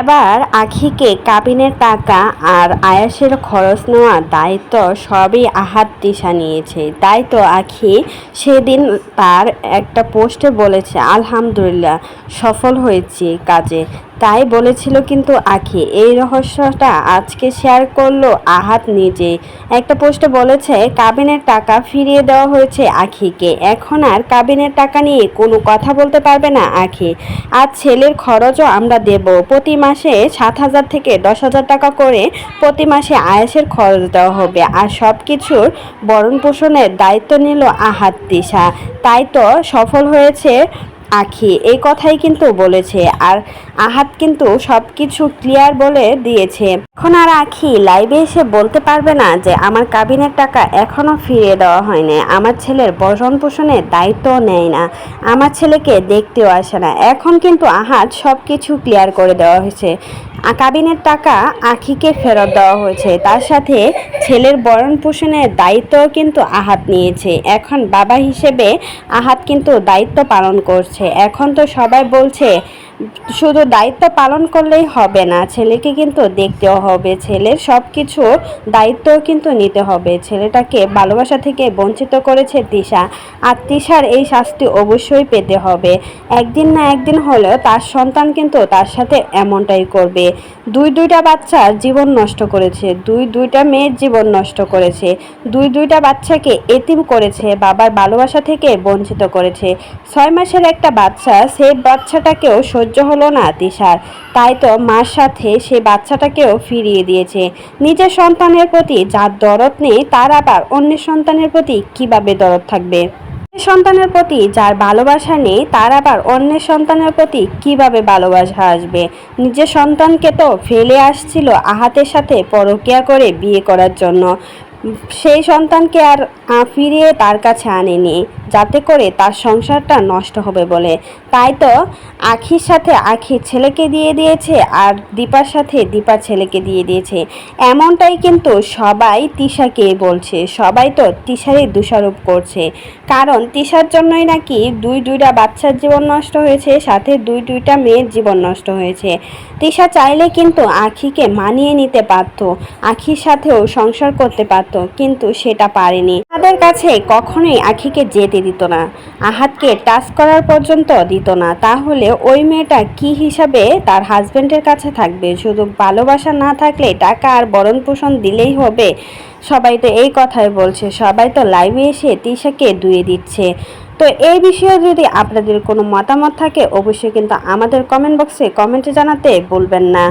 এবার আখিকে কাবিনের টাকা আর আয়াসের খরচ নেওয়া দায়িত্ব সবই আহাত দিশা নিয়েছে। তাই তো আখি সেদিন তার একটা পোস্টে বলেছে, আলহামদুলিল্লাহ, সফল হয়েছি কাজে। তাই বলেছিল কিন্তু আখি এই রহস্যটা আজকে শেয়ার করল আহাত নিজে একটা পোস্টে বলেছে, কাবিনের টাকা ফিরিয়ে দেওয়া হয়েছে আখিকে এখন আর কাবিনের টাকা নিয়ে কোনো কথা বলতে পারবে না আখি আর ছেলের খরচও আমরা দেব। প্রতি মাসে সাত হাজার থেকে দশ হাজার টাকা করে প্রতি মাসে আয়াসের খরচ দেওয়া হবে। আর সব কিছুর বরণ পোষণের দায়িত্ব নিল আহাত দিশা। তাই তো সফল হয়েছে আখি, এই কথাই কিন্তু বলেছে আর আহাত কিন্তু সব কিছু ক্লিয়ার বলে দিয়েছে। এখন আর আখি লাইভে এসে বলতে পারবে না যে আমার কাবিনের টাকা এখনও ফিরিয়ে দেওয়া হয়নি। আমার ছেলের বসন পোষণের দায়িত্ব নেয় না। আমার ছেলেকে দেখতেও আসে না। এখন কিন্তু আহাত সব কিছু ক্লিয়ার করে দেওয়া হয়েছে। কাবিনের টাকা আখিকে ফেরত দেওয়া হয়েছে। তার সাথে ছেলের বরণ পোষণের দায়িত্বও কিন্তু আহাত নিয়েছে। এখন বাবা হিসেবে আহাত কিন্তু দায়িত্ব পালন করছে। এখন তো সবাই বলছে শুধু দায়িত্ব পালন করলেই হবে না, ছেলেকে কিন্তু দেখতেও হবে। ছেলের সব কিছু দায়িত্বও কিন্তু নিতে হবে। ছেলেটাকে ভালোবাসা থেকে বঞ্চিত করেছে তিশা। আর তিশার এই শাস্তি অবশ্যই পেতে হবে। একদিন না একদিন হলেও তার সন্তান কিন্তু তার সাথে এমনটাই করবে। দুই দুইটা বাচ্চার জীবন নষ্ট করেছে, দুই দুইটা মেয়ের জীবন নষ্ট করেছে, দুই দুইটা বাচ্চাকে এতিম করেছে, বাবার ভালোবাসা থেকে বঞ্চিত করেছে। ছয় মাসের একটা বাচ্চা, সেই বাচ্চাটাকেও সহ্য হলো না তিশার। তাই তো মার সাথে সে বাচ্চাটাকেও ফিরিয়ে দিয়েছে। নিজের সন্তানের প্রতি যার দরদ নেই, তার আবার অন্য সন্তানের প্রতি কীভাবে দরদ থাকবে? সন্তানের প্রতি যার ভালোবাসা নেই, তার আবার অন্যের সন্তানের প্রতি কীভাবে ভালোবাসা আসবে? নিজের সন্তানকে তো ফেলে আসছিল আহাতের সাথে পরকিয়া করে বিয়ে করার জন্য। সেই সন্তানকে আর ফিরিয়ে তার কাছে আনেনি, যাতে করে তার সংসারটা নষ্ট হবে বলে। তাই তো আখির সাথে আখি ছেলেকে দিয়ে দিয়েছে আর দীপার সাথে দীপা ছেলেকে দিয়ে দিয়েছে। এমনটাই কিন্তু সবাই তিশাকে বলছে। সবাই তো তিশারই দোষারোপ করছে। কারণ তিশার জন্যই নাকি দুই দুইটা বাচ্চার জীবন নষ্ট হয়েছে, সাথে দুই দুইটা মেয়ের জীবন নষ্ট হয়েছে। তিশা চাইলে কিন্তু আখিকে মানিয়ে নিতে পারতো আখির সাথেও সংসার করতে পারতো কিন্তু সেটা পারেনি। তাদের কাছে কখনোই আখিকে যেতে দিত না। আহাতকে টাচ করার পর্যন্ত দিত না। তাহলে ওই মেয়েটা কি হিসাবে তার হাজবেন্ডের কাছে থাকবে? শুধু ভালোবাসা না থাকলে টাকা আর বরণ পোষণ দিলেই হবে? সবাই তো এই কথাই বলছে। সবাই তো লাইভে এসে তিশাকে দুয়ে দিচ্ছে। তো এই বিষয়ে যদি আপনাদের কোনো মতামত থাকে, অবশ্যই কিন্তু আমাদের কমেন্ট বক্সে কমেন্টে জানাতে বলবেন না।